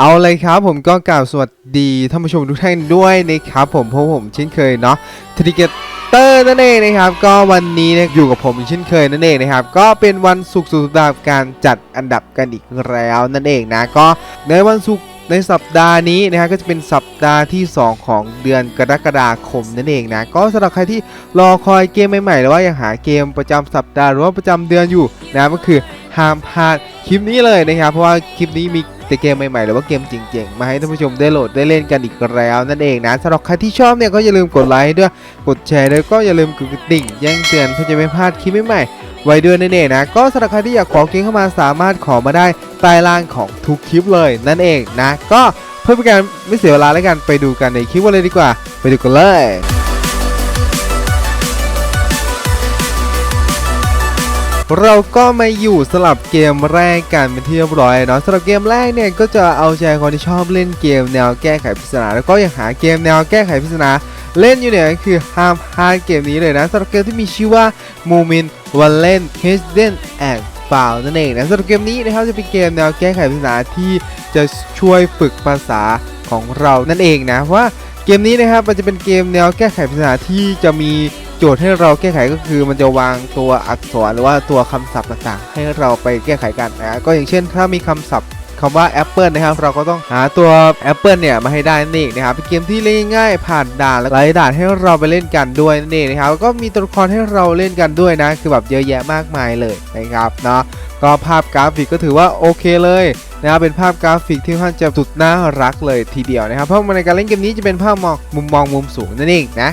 เอาเลยครับผมก็กล่าวสวัสดีท่านผู้ชมทุกท่านด้วยนะครับผมเพราะผมเช่นเคยเนาะทริเกเตอร์นั่นเองนะครับ ก็วันนี้เนี่ยอยู่กับผมเช่นเคยนั่นเองนะครับ ก็เป็นวันศุกร์สุดสัปดาห์การจัดอันดับกันอีกแล้วนั่นเองนะก็ในวันศุกร์ในสัปดาห์นี้นะฮะก็จะเป็นสัปดาห์ที่ 2 ของเดือนกรกฎาคมนั่นเองนะก็สำหรับใครที่รอคอยเกมใหม่ๆหรือว่ายังหาเกมประจำสัปดาห์หรือว่าประจำเดือนอยู่นะก็คือห้ามพลาดคลิปนี้เลยนะครับเพราะว่าคลิปนี้มี แต่เกมใหม่ๆหรือว่าเกมจริงๆ มาให้ท่านผู้ชมได้โหลดได้เล่นกันอีกแล้วนั่นเองนะสำหรับใครที่ชอบเนี่ยก็อย่าลืมกดไลค์ด้วยกดแชร์แล้วก็อย่าลืมกดกระดิ่งแจ้งเตือนเพื่อจะไม่พลาดคลิปใหม่ๆไว้ด้วยนั่นเองนะก็สำหรับใครที่อยากขอเกมเข้ามาสามารถขอมาได้ใต้ล่างของทุกคลิปเลยนั่นเองนะ ก็เพื่อเป็นการไม่เสียเวลาแล้วกันไปดูกันในคลิปกันเลยดีกว่า ไปดูกันเลย เราก็มาอยู่สลับเกมแรกกันเป็นที่เรียบร้อยเนาะสำหรับเกมแรกเนี่ยก็จะเอาใจคนที่ชอบเล่นเกมแนวแก้ไขปริศนาแล้วก็ยังหาเกมแนวแก้ไขปริศนาเล่นอยู่เนี่ยก็คือห้ามพลาดเกมนี้เลยนะสำหรับเกมที่มีชื่อว่า m o m e n t One l e n Hidden and Found นั่นเองนะสำหรับเกมนี้นะครับจะเป็นเกมแนวแก้ไขปริศนาที่จะช่วยฝึกภาษาของเรานั่นเองนะว่าเกมนี้นะครับมันจะเป็นเกมแนวแก้ไขปริศนาที่จะมี โจทย์ให้เราแก้ไขก็คือมันจะวางตัวอักษรหรือว่าตัวคำศัพท์ต่างๆ ให้เราไปแก้ไขกันนะก็อย่างเช่น ถ้ามีคำศัพท์คำว่าแอปเปิลนะครับ เราก็ต้องหาตัวแอปเปิลเนี่ย มาให้ได้นั่นเองนะครับเป็นเกมที่เล่นง่ายผ่านด่านหลายด่านให้เราไปเล่นกันด้วยนั่นเองนะครับก็มีตัวละครให้เราเล่นกันด้วยนะ คือแบบเยอะแยะมากมายเลยนะครับเนาะก็ภาพกราฟิกก็ถือว่าโอเคเลยนะครับเป็นภาพกราฟิกที่ค่อนข้างจะสุดน่ารักเลยทีเดียวนะครับเพราะในการเล่นเกมนี้จะเป็นภาพมองมุมมองมุมสูงนั่นเองนะ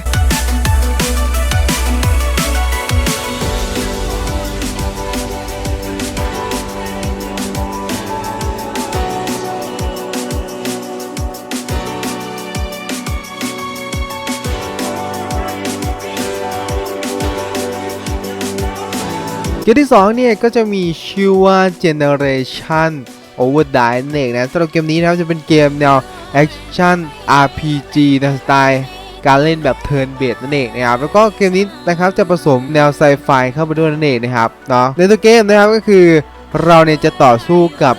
เกมที่2เนี่ยก็จะมีชื่อว่า Generation Overdrive นั่นเองนะสำหรับเกมนี้นะครับจะเป็นเกมแนวแอคชั่น RPG ในสไตล์การเล่นแบบ Turn Based นั่นเองนะครับแล้วก็เกมนี้นะครับจะผสมแนวไซไฟเข้าไปด้วยนั่นเองนะครับเนาะในตัวเกมนะครับก็คือเราเนี่ยจะต่อสู้กับ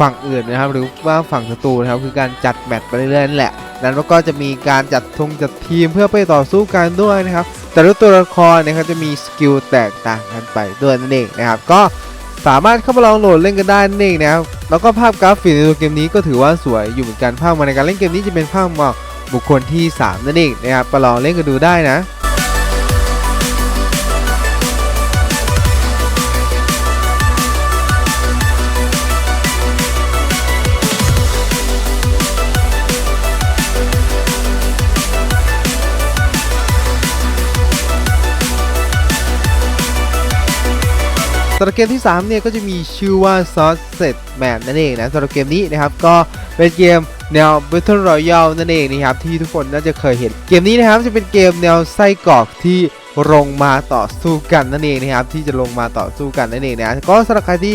ฝั่งอื่นนะครับ หรือว่าฝั่งศัตรูนะครับ คือการจัดแมตช์ไปเรื่อยๆนั่นแหละนั้นก็จะมีการจัดทงจัดทีมเพื่อไปต่อสู้กันด้วยนะครับ แต่ละตัวละครนะครับจะมีสกิลแตกต่างกันไปด้วยนั่นเองนะครับ ก็สามารถเข้ามาลองโหลดเล่นกันได้นั่นเองนะครับ แล้วก็ภาพกราฟิกในตัวเกมนี้ก็ถือว่าสวยอยู่เหมือนกันภาพมาในการเล่นเกมนี้จะเป็นภาพมองบุคคลที่ 3 นั่นเองนะครับไปลองเล่นกันดูได้นะ สำหรับเกมที่3เนี่ยก็จะมีชื่อว่า Sausage Man นั่นเองนะสำหรับเกมนี้นะครับก็เป็นเกมแนว Battle Royale นั่นเองนะครับที่ทุกคนน่าจะเคยเห็น เกมนี้นะครับจะเป็นเกมแนวไส้กรอกที่ลงมาต่อสู้กันนั่นเองนะครับที่จะลงมาต่อสู้กันนั่นเองนะก็สำหรับใครที่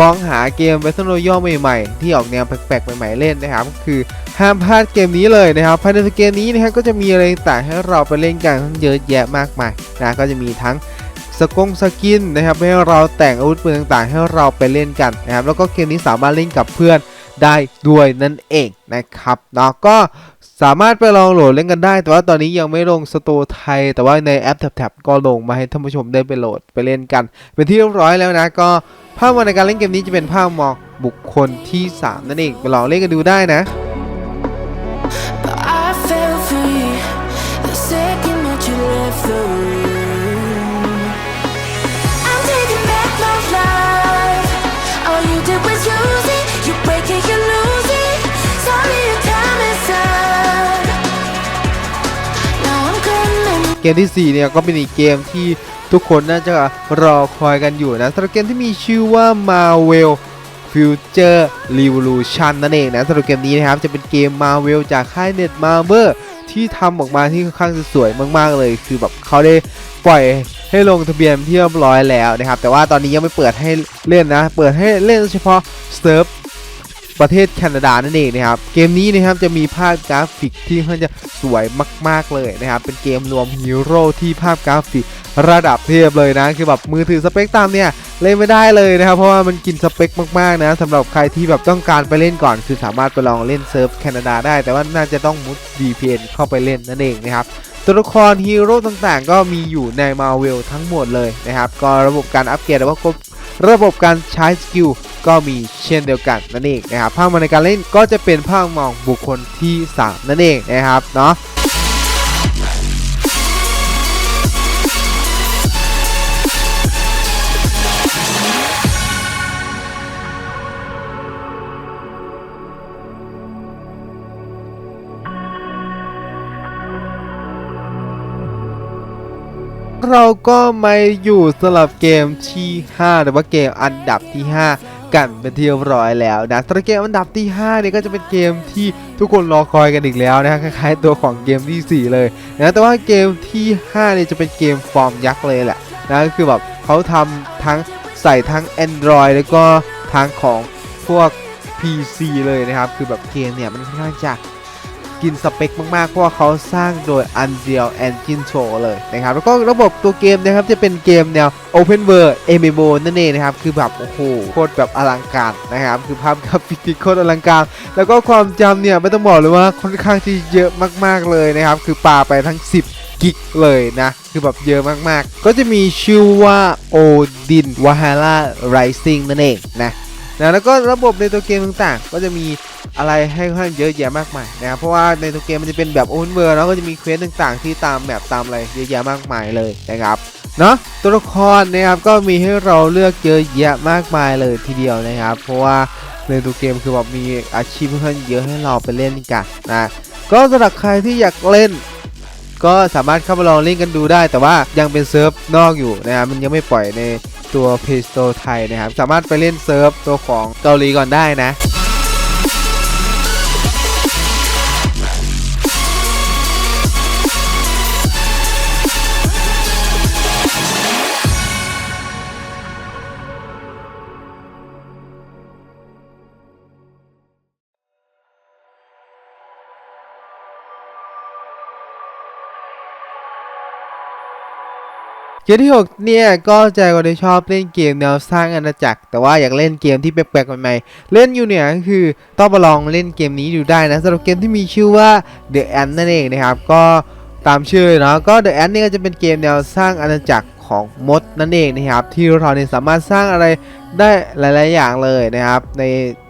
มองหาเกม Battle Royale ใหม่ๆ ที่ออกแนวแปลกๆ ใหม่ๆเล่นนะครับคือห้ามพลาดเกมนี้เลยนะครับภายในเกมนี้นะครับก็จะมีอะไรต่างให้เราไปเล่นกันเยอะแยะมากมายนะก็จะมีทั้ง สกงสกินนะครับให้เราแต่งอาวุธปืนต่างๆ ให้เราไปเล่นกันนะครับแล้วก็เกมนี้สามารถเล่นกับเพื่อนได้ด้วยนั่นเองนะครับเนาะก็สามารถไปลองโหลดเล่นกันได้ แต่ว่าตอนนี้ยังไม่ลงสตร์ไทย แต่ว่าในแอปแท็บๆก็ลงมาให้ท่านผู้ชมได้ไปโหลดไปเล่นกัน เป็นที่เรียบร้อยแล้วนะก็ภาพในการเล่นเกมนี้จะเป็นภาพมองบุคคลที่ 3 นั่นเองไปลองเล่นกันดูได้นะ เกมที่ 4 เนี่ยก็เป็นอีกเกมที่ทุกคนน่าจะรอคอยกันอยู่นะสำหรับเกมที่มีชื่อว่า Marvel Future Revolution นั่นเองนะสำหรับเกมนี้นะครับจะเป็นเกม Marvel จากค่าย Net Marvel ที่ทำออกมาที่ค่อนข้างจะสวยมาก ๆ เลย คือแบบเขาได้ปล่อยให้ลงทะเบียนที่เรียบร้อยแล้วนะครับ แต่ว่าตอนนี้ยังไม่เปิดให้เล่นนะ เปิดให้เล่นเฉพาะเซิร์ฟ ประเทศแคนาดานั่นเองนะครับ เกมนี้นะครับจะมีภาพกราฟิกที่ค่อนข้างจะสวยมาก ๆเลยนะครับ เป็นเกมรวมฮีโร่ที่ภาพกราฟิกระดับเทพเลยนะ คือแบบมือถือสเปคตามเนี่ยเล่นไม่ได้เลยนะครับ เพราะว่ามันกินสเปคมากๆนะสำหรับใครที่แบบต้องการไปเล่นก่อน คือสามารถไปลองเล่นเซิร์ฟแคนาดาได้ แต่ว่าน่าจะต้องมุด VPN เข้าไปเล่นนั่นเองนะครับ ตัวละครฮีโร่ต่างๆ ก็มีอยู่ในมาเวลทั้งหมดเลยนะครับ ก็ระบบการอัปเกรดแล้วก็ระบบการใช้สกิลก็มีเช่นเดียวกันนั่นเองนะครับภาพมาในการเล่นก็จะเป็นภาพมองบุคคลที่ 3 นั่นเองนะครับเนาะ เราก็มาอยู่สำหรับเกมที่ 5 หรือว่าเกมอันดับที่ 5 กันเป็นที่เรียบร้อยแล้วนะสำหรับเกมอันดับที่5เนี่ยก็จะเป็นเกมที่ทุกคนรอคอยกันอีกแล้วนะคล้ายๆตัวของเกมทีสี่4 เลยนะแต่ว่าเกมที่5เนี่ยจะเป็นเกมฟอร์มยักษ์เลยแหละนะก็คือแบบเขาทำทั้งใส่ทั้ง Android แล้วก็ทั้งของพวก PC เลยนะครับ คือแบบเกมเนี่ยมันค่อนข้างจะ กินสเปคมากๆ เพราะว่าเขาสร้างโดย Unreal Engine 4เลยนะครับ แล้วก็ระบบตัวเกมนะครับจะเป็นเกมแนว Open World MMO นั่นเองนะครับ คือแบบ โอ้โห โคตรแบบอลังการนะครับ คือภาพกราฟิกที่โคตรอลังการ แล้วก็ความจำเนี่ย ไม่ต้องบอกเลยว่าค่อนข้างที่เยอะมากๆเลยนะครับ คือปาไปทั้ง 10กิกเลยนะ คือแบบเยอะมากๆ ก็จะมีชื่อว่า Odin Valhalla Rising นั่นเองนะ นะแล้วก็ระบบในตัวเกมต่างๆ ก็จะมีอะไรให้ค่อนข้างเยอะแยะมากมายนะครับเพราะว่าในตัวเกมมันจะเป็นแบบโอเพนเวิร์แล้วก็จะมีเควสต่างๆ ที่ตามแบบตามอะไรเยอะแยะมากมายเลยนะครับเนาะตัวละครนะครับก็มีให้เราเลือกเยอะแยะมากมายเลยทีเดียวนะครับ เพราะว่าในตัวเกมคือแบบมีอาชีพค่อนเยอะให้เราไปเล่นกันนะก็สำหรับใครที่อยากเล่นก็สามารถเข้ามาลองเล่นกันดูได้ แต่ว่ายังเป็นเซิร์ฟนอกอยู่นะครับมันยังไม่ปล่อยใน ตัว Play Store ไทยนะครับ สามารถไปเล่นเซิร์ฟตัวของเกาหลีก่อนได้นะ เกมที่ 6 เนี่ย ก็ใจก็ได้ชอบเล่นเกมแนวสร้างอาณาจักร แต่ว่าอยากเล่นเกมที่แปลกๆใหม่ๆเล่นอยู่เนี่ยก็คือต้องมาลองเล่นเกมนี้ดูได้นะสำหรับเกมที่มีชื่อว่า The Ant นั่นเองนะครับก็ ตามชื่อเนาะก็ The Ant นี่ก็จะเป็นเกมแนวสร้างอาณาจักรของมดนั่นเองนะครับ ที่เราเนี่ยสามารถสร้างอะไรได้หลาย ๆ อย่างเลยนะครับ ใน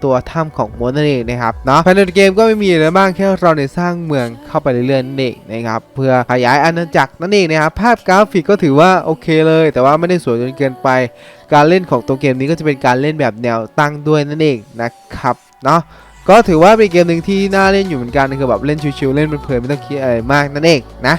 ตัวถ้ำของมดนั่นเองนะครับเนาะภายในเกมก็ไม่มีอะไรบ้างแค่เราเนี่ยสร้างเมืองเข้าไปเรื่อยๆนั่นเองนะครับเพื่อขยายอาณาจักรนั่นเองนะครับภาพกราฟิกก็ถือว่าโอเคเลย แต่ว่าไม่ได้สวยจนเกินไป การเล่นของตัวเกมนี้ก็จะเป็นการเล่นแบบแนวตั้งด้วยนั่นเองนะครับเนาะ ก็ถือว่าเป็นเกมหนึ่งที่น่าเล่นอยู่เหมือนกันคือแบบเล่นชิวๆเล่นเพลินๆไม่ต้องคิดอะไรมากนั่นเองนะ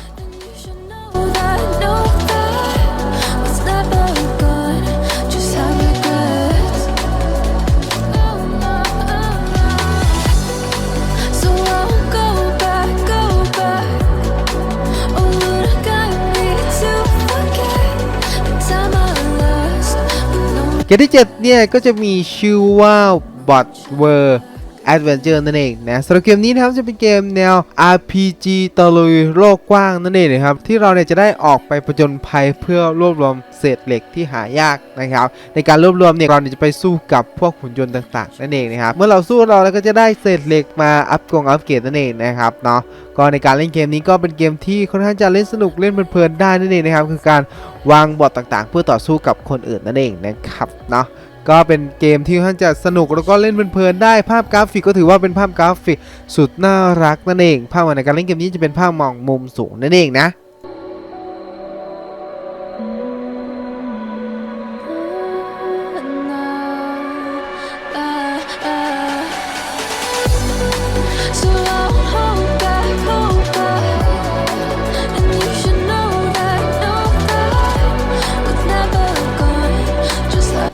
เกมที่7เนี่ยก็จะมีชื่อว่า Bot World Adventure นั่นเองนะสำหรับเกมนี้นะครับจะเป็นเกมแนว RPG ตะลุยโลกกว้างนั่นเองนะครับที่เราเนี่ยจะได้ออกไปผจญภัยเพื่อรวบรวมเศษเหล็กที่หายากนะครับในการรวบรวมเนี่ยเราเนี่ยจะไปสู้กับพวกหุ่นยนต์ต่างๆนั่นเองนะครับเมื่อเราสู้เราแล้วก็จะได้เศษเหล็กมาอัพกงอัพเกรดนั่นเองนะครับเนาะก็ในการเล่นเกมนี้ก็เป็นเกมที่ค่อนข้างจะเล่นสนุกเล่นเพลินๆได้นั่นเองนะครับคือการวางบอทต่างๆ เพื่อต่อสู้กับคนอื่นนั่นเองนะครับเนาะ ก็เป็นเกมที่ท่านจะสนุกแล้วก็เล่นเพลินๆได้ภาพกราฟิกก็ถือว่าเป็นภาพกราฟิก สุดน่ารักนั่นเอง ภาพในการเล่นเกมนี้จะเป็นภาพมองมุมสูงนั่นเองนะ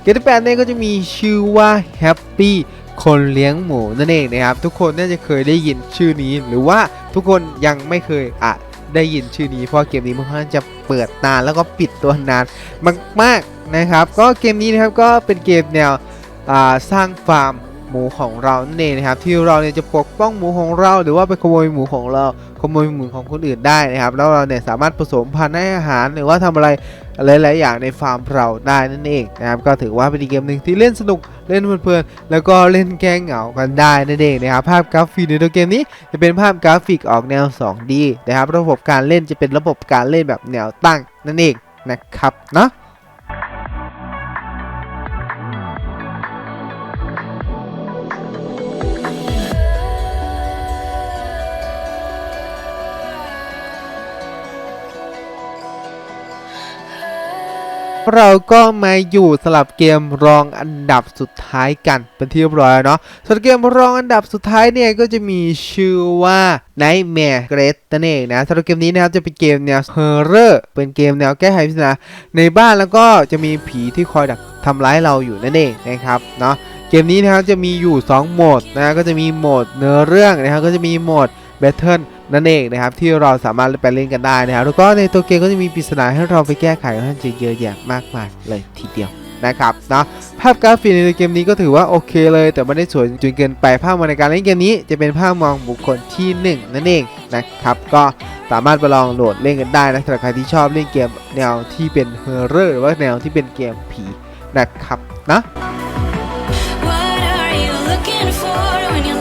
เกมที่แปดเนี่ยก็จะมีชื่อว่า Happy คนเลี้ยงหมูนั่นเองนะครับ ทุกคนน่าจะเคยได้ยินชื่อนี้ หรือว่าทุกคนยังไม่เคยอะได้ยินชื่อนี้ เพราะเกมนี้มันค่อนข้างจะเปิดนานแล้วก็ปิดตัวนานมากๆนะครับ ก็เกมนี้นะครับก็เป็นเกมแนวสร้างฟาร์ม หมูของเรานั่นเองนะครับ ที่เราเนี่ยจะปกป้องหมูของเรา หรือว่าไปขโมยหมูของเราขโมยหมูของคนอื่นได้นะครับ แล้วเราเนี่ยสามารถผสมพันธุ์ให้อาหาร หรือว่าทำอะไรหลายๆอย่างในฟาร์มเราได้นั่นเองนะครับ ก็ถือว่าเป็นเกมหนึ่งที่เล่นสนุกเล่นเพลินๆแล้วก็เล่นแก้เหงากันได้นั่นเองนะครับ ภาพกราฟิกในตัวเกมนี้จะเป็นภาพกราฟิกออกแนว 2D นะครับ ระบบการเล่นจะเป็นระบบการเล่นแบบแนวตั้งนั่นเองนะครับเนาะ เราก็มาอยู่สลับเกมรองอันดับสุดท้ายกันเป็นที่เรียบร้อยแล้วเนาะส่วนเกมรองอันดับสุดท้ายเนี่ยก็จะมีชื่อว่า Nightmare Great นั่นเองนะสำหรับเกมนี้นะครับจะเป็นเกมแนว Horror เป็นเกมแนวแก้ไขปริศนาในบ้านแล้วก็จะมีผีที่คอยดักทำร้ายเราอยู่นั่นเองนะครับเนาะเกมนี้นะครับจะมีอยู่ 2 โหมดนะก็จะมีโหมดเนื้อเรื่องนะครับก็จะมีโหมด Battle นั่นเองนะครับที่เราสามารถไปเล่นกันได้นะครับแล้วก็ในตัวเกมก็จะมีปริศนาให้เราไปแก้ไขค่อนจะเยอะแยะมากมายเลยทีเดียวนะครับเนาะภาพกราฟิกในเกมนี้ก็ถือว่าโอเคเลย แต่ไม่ได้สวยจนเกินไปภาพมองในการเล่นเกมนี้ จะเป็นภาพมองบุคคลที่หนึ่งนั่นเองนะครับ ก็สามารถไปลองโหลดเล่นกันได้นะสำหรับใครที่ชอบเล่นเกมแนวที่เป็นเฮอร์เรอร์หรือว่าแนวที่เป็นเกมผีนะครับนะ What are you looking for when you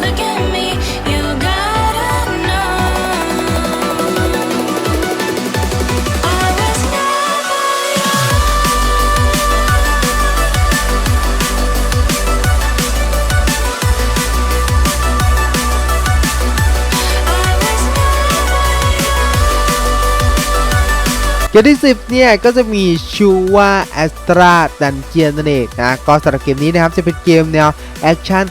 เกมที่ 10 เนี่ย ก็จะมีชื่อว่า Astra Dungeon นั่นเองนะ ก็สำหรับเกมนี้นะครับ จะเป็นเกมแนวแอคชั่น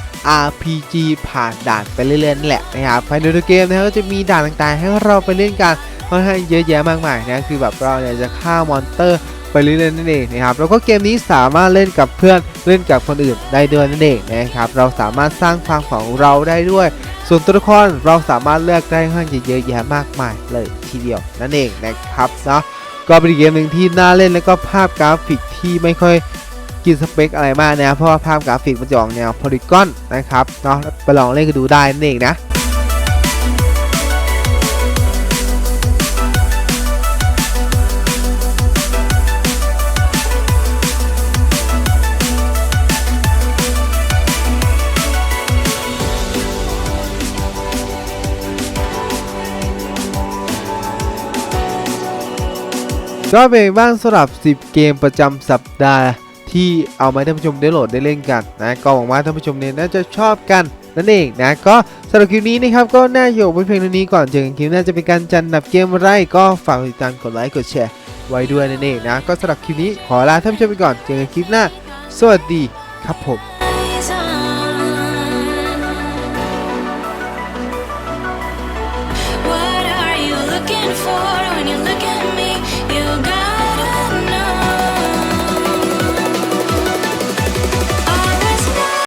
RPG ผ่านด่านไปเรื่อยๆนั่นแหละนะครับภายในตัวเกมนะครับก็จะมีด่านต่างๆ ให้เราไปเล่นกันค่อนข้างเยอะแยะมากมายนะคือแบบเราเนี่ยจะฆ่ามอนเตอร์ไปเรื่อยๆนั่นเองนะครับแล้วก็เกมนี้สามารถเล่นกับเพื่อนเล่นกับคนอื่นได้ด้วยนั่นเองนะครับเราสามารถสร้างความของเราได้ด้วย ส่วนตัวละครเราสามารถเลือกได้ค่อนข้างเยอะแยะมากมายเลยทีเดียวนั่นเองนะครับเนาะ ก็เป็นเกมหนึ่งที่น่าเล่นแล้วก็ภาพกราฟิกที่ไม่ค่อยกินสเปคอะไรมากนะเพราะว่าภาพกราฟิกมันจะออกแนวพอลิกอนนะครับเนาะไปลองเล่นกันดูได้นั่นเองนะ ก็เป็นบ้างสำหรับ 10 เกมประจำสัปดาห์ ที่เอามาให้ท่านผู้ชมได้โหลดได้เล่นกันนะก็หวังว่าท่านผู้ชมเนี่ยน่าจะชอบกันนั่นเองนะก็สำหรับคลิปนี้นะครับก็น่าอยู่ไว้เพียงเท่านี้ก่อนเจอกันคลิปหน้าจะเป็นการจัดอันดับเกมไรก็ฝากติดตามกดไลค์กดแชร์ไว้ด้วยนั่นเองนะก็สำหรับคลิปนี้ขอลาท่านผู้ชมไปก่อนเจอกันคลิปหน้า สวัสดีครับผม